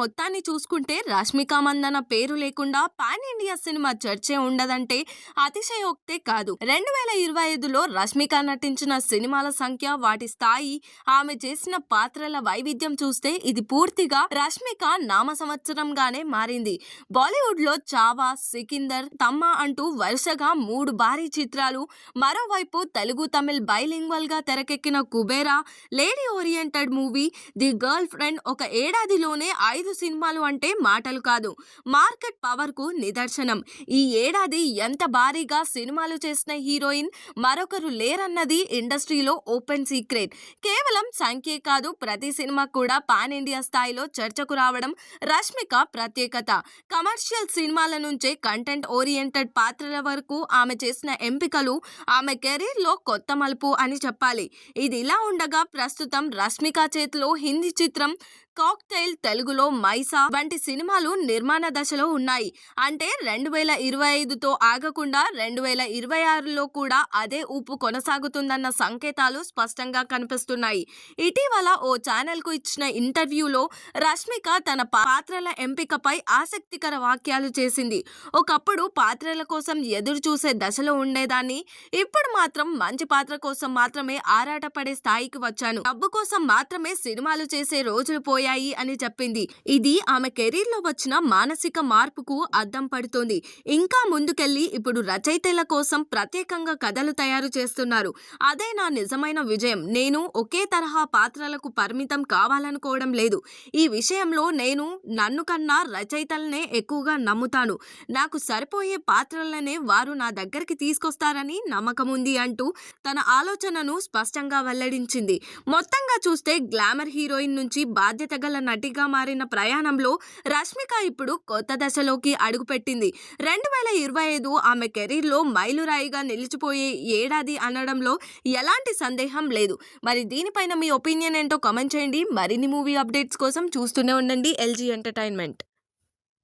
మొత్తాన్ని చూసుకుంటే రష్మిక మందన పేరు లేకుండా పాన్ ఇండియా సినిమా చర్చే ఉండదంటే అతిశయోక్తే కాదు. రెండు వేల ఇరవై ఐదులో రష్మిక నటించిన సినిమాల సంఖ్య వాటి స్థాయి ఆమె చేసిన పాత్రల వైవిధ్యం చూస్తే ఇది పూర్తిగా రష్మిక నామ సంవత్సరంగానే మారింది. బాలీవుడ్లో చావా సికిందర్ తమ్మ అంటూ వరుసగా మూడు భారీ చిత్రాలు మరోవైపు తెలుగు తమిళ్ బైలింగ్వల్గా తెరకెక్కిన Kubera lady oriented movie the girlfriend ఒక ఏడాదిలోనే ఐదు సినిమాలు అంటే మాటలు కాదు. మార్కెట్ పవర్కు నిదర్శనం. ఈ ఏడాది ఎంత భారీగా సినిమాలు చేసిన హీరోయిన్ మరొకరు లేరన్నది ఇండస్ట్రీలో ఓపెన్ సీక్రెట్. కేవలం సంఖ్యే కాదు ప్రతి సినిమా కూడా పాన్ ఇండియా స్థాయిలో చర్చకు రావడం రష్మిక ప్రత్యేకత. కమర్షియల్ సినిమాల నుంచే కంటెంట్ ఓరియంటెడ్ పాత్రల వరకు ఆమె చేసిన ఎంపికలు ఆమె కెరీర్లో కొత్త మలుపు అని చెప్పాలి. ఇది ఇలా ఉండగా ప్రస్తుతం రష్మిక చేతిలో హిందీ చిత్రం కాక్టైల్ తెలుగులో మైసా వంటి సినిమాలు నిర్మాణ దశలో ఉన్నాయి. అంటే రెండు వేల ఇరవై ఐదుతో ఆగకుండా రెండు వేల ఇరవై ఆరులో కూడా అదే ఊపు కొనసాగుతుందన్న సంకేతాలు స్పష్టంగా కనిపిస్తున్నాయి. ఇటీవల ఓ ఛానల్కు ఇచ్చిన ఇంటర్వ్యూలో రష్మిక తన పాత్రల ఎంపికపై ఆసక్తికర వాక్యాలు చేసింది. ఒకప్పుడు పాత్రల కోసం ఎదురు చూసే దశలో ఉండేదాన్ని. ఇప్పుడు మాత్రం మంచి పాత్ర కోసం మాత్రమే ఆరాటపడే స్థాయికి వచ్చాను. డబ్బు కోసం మాత్రమే సినిమాలు చేసే రోజులు పోయాయి. అని చెప్పింది. ఇది ఆమె కెరీర్లో వచ్చిన మానసిక మార్పుకు అద్దం పడుతోంది. ఇంకా ముందుకెళ్ళి ఇప్పుడు రచయితల కోసం ప్రత్యేకంగా కథలు తయారు చేస్తున్నారు. అదే నా నిజమైన విజయం. నేను ఒకే తరహా పాత్రలకు పరిమితం కావాలనుకోవడం లేదు. ఈ విషయంలో నేను నన్ను కన్నా రచయితలనే ఎక్కువగా నమ్ముతాను. నాకు సరిపోయే పాత్రలనే వారు నా దగ్గరికి తీసుకొస్తారని నమ్మకం ఉంది అంటూ తన ఆలోచనను స్పష్టంగా వెల్లడించింది. మొత్తంగా చూస్తే గ్లామర్ హీరోయిన్ నుంచి బాధ్యత గల నటిగా మారిన ప్రయాణంలో రష్మిక ఇప్పుడు కొత్త దశలోకి అడుగుపెట్టింది. రెండు వేల ఇరవై ఐదు ఆమె కెరీర్లో మైలురాయిగా నిలిచిపోయే ఏడాది అనడంలో ఎలాంటి సందేహం లేదు. మరి దీనిపైన మీ ఒపీనియన్ ఏంటో కమెంట్ చేయండి. మరిన్ని మూవీ అప్డేట్స్ కోసం చూస్తూనే ఉండండి LG entertainment.